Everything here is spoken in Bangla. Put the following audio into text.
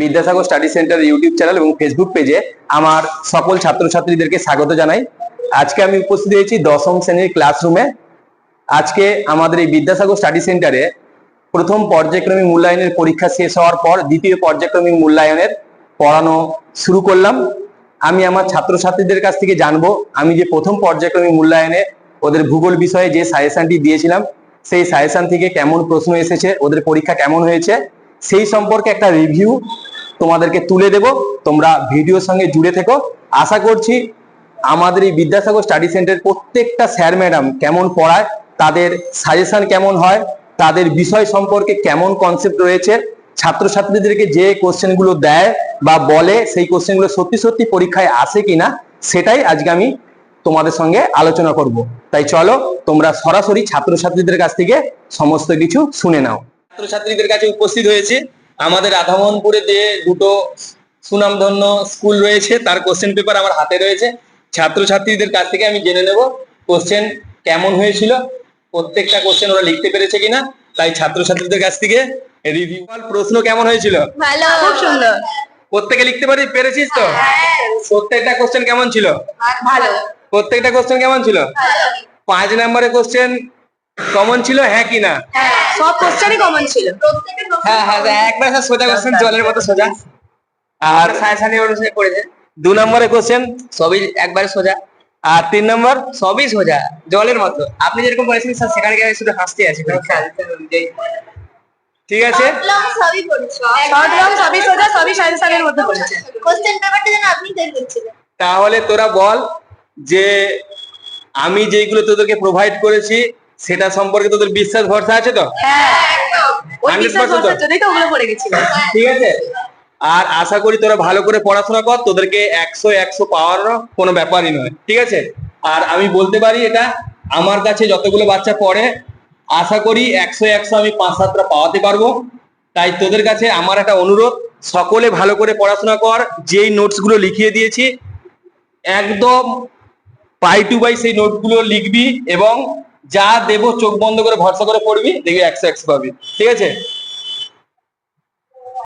Vidyasagar study centre YouTube channel এবং ফেসবুক পেজে আমার সকল ছাত্রছাত্রীদেরকে স্বাগত জানাই। আজকে আমি উপস্থিত হয়েছি দশম শ্রেণির ক্লাসরুমে আজকে আমাদের এই বিদ্যাসাগর স্টাডি সেন্টারে প্রথম পর্যায়ক্রমিক মূল্যায়নের পরীক্ষা শেষ হওয়ার পর দ্বিতীয় পর্যায়ক্রমিক মূল্যায়নের পড়ানো শুরু করলাম। আমি আমার ছাত্রছাত্রীদের কাছ থেকে জানব, আমি যে প্রথম পর্যায়ক্রমিক মূল্যায়নে ওদের ভূগোল বিষয়ে যে সাজেশনটি দিয়েছিলাম, সেই সাজেশন থেকে কেমন প্রশ্ন এসেছে, ওদের পরীক্ষা কেমন হয়েছে, সেই সম্পর্কে একটা রিভিউ তোমাদেরকে তুলে দেব। তোমরা ভিডিওর সঙ্গে জুড়ে থেকো। আশা করছি আমাদের এই বিদ্যাসাগর স্টাডি সেন্টার প্রত্যেকটা স্যার ম্যাডাম কেমন পড়ায়, তাদের সাজেশন কেমন হয়, তাদের বিষয় সম্পর্কে কেমন কনসেপ্ট রয়েছে, ছাত্রছাত্রীদেরকে যে কোশ্চেনগুলো দেয় বা বলে সেই কোশ্চেনগুলো সত্যি সত্যি পরীক্ষায় আসে কিনা, সেটাই আজকে আমি তোমাদের সঙ্গে আলোচনা করব। তাই চলো, তোমরা সরাসরি ছাত্রছাত্রীদের কাছ থেকে সমস্ত কিছু শুনে নাও। ছাত্রছাত্রীদের কাছে উপস্থিত হয়েছে। আমাদের রাধামোহনপুরে যে দুটো সুনামধন্য স্কুল রয়েছে তার কোশ্চেন পেপার আমার হাতে রয়েছে। ছাত্রছাত্রীদের কাছ থেকে আমি জেনে নেব কোশ্চেন কেমন হয়েছিল প্রত্যেকটা কোশ্চেন ওরা লিখতে পেরেছে কিনা। তাই ছাত্রছাত্রীদের কাছ থেকে রিভিউ প্রশ্ন কেমন হয়েছিল? ভালো খুব সুন্দর। প্রত্যেকে লিখতে পারি পেরেছিস তো? প্রত্যেকটা কোশ্চেন কেমন ছিল? ভালো। প্রত্যেকটা কোশ্চেন কেমন ছিল? পাঁচ নম্বরের কোশ্চেন কমন ছিল হ্যাঁ কি না? সব কোশ্চেনই কমন ছিল। হ্যাঁ হ্যাঁ একবার স্যার সোজা কোশ্চেন জলের মতো সোজা। আর সায়সানি অনুসারে করেছে দু নম্বরের কোশ্চেন সবই একবারে সোজা। আর তিন নম্বর সবই সোজা জলের মতো। আপনি যেরকম বলেছেন স্যার সেখানে গিয়ে শুধু হাসতে আছে ঠিক আছে? সবই সবই সোজা সবই সায়েন্সের মধ্যে পড়েছে। কোশ্চেন পেপারটা যেন আপনি তৈরি করছিলেন। তাহলে তোরা বল যে আমি যেগুলো তোদেরকে প্রোভাইড করেছি সেটা সম্পর্কে তোদের বিশ্বাস ভরসা আছে তো? হ্যাঁ একদম। ওই 100% বিশ্বাস তো? ভরসার জন্যই তো ওগুলো পড়ে গেছিলাম ঠিক আছে? আর আশা করি তোরা ভালো করে পড়াশোনা কর তোদেরকে একশো একশো পাওয়ার কোনো ব্যাপারই নয় ঠিক আছে? আর আমি বলতে পারি এটা আমার কাছে যতগুলো বাচ্চা পড়ে আশা করি একশো একশো আমি পাঁচ সাতটা পাওয়াতে পারব। তাই তোদের কাছে আমার একটা অনুরোধ সকলে ভালো করে পড়াশোনা কর যেই নোটসগুলো লিখিয়ে দিয়েছি একদম পাই টু বাই সেই নোটগুলো লিখবি এবং যা দেবো চোখ বন্ধ করে ভরসা করে পড়বি দেখবি একশো একশো পাবি। ঠিক আছে?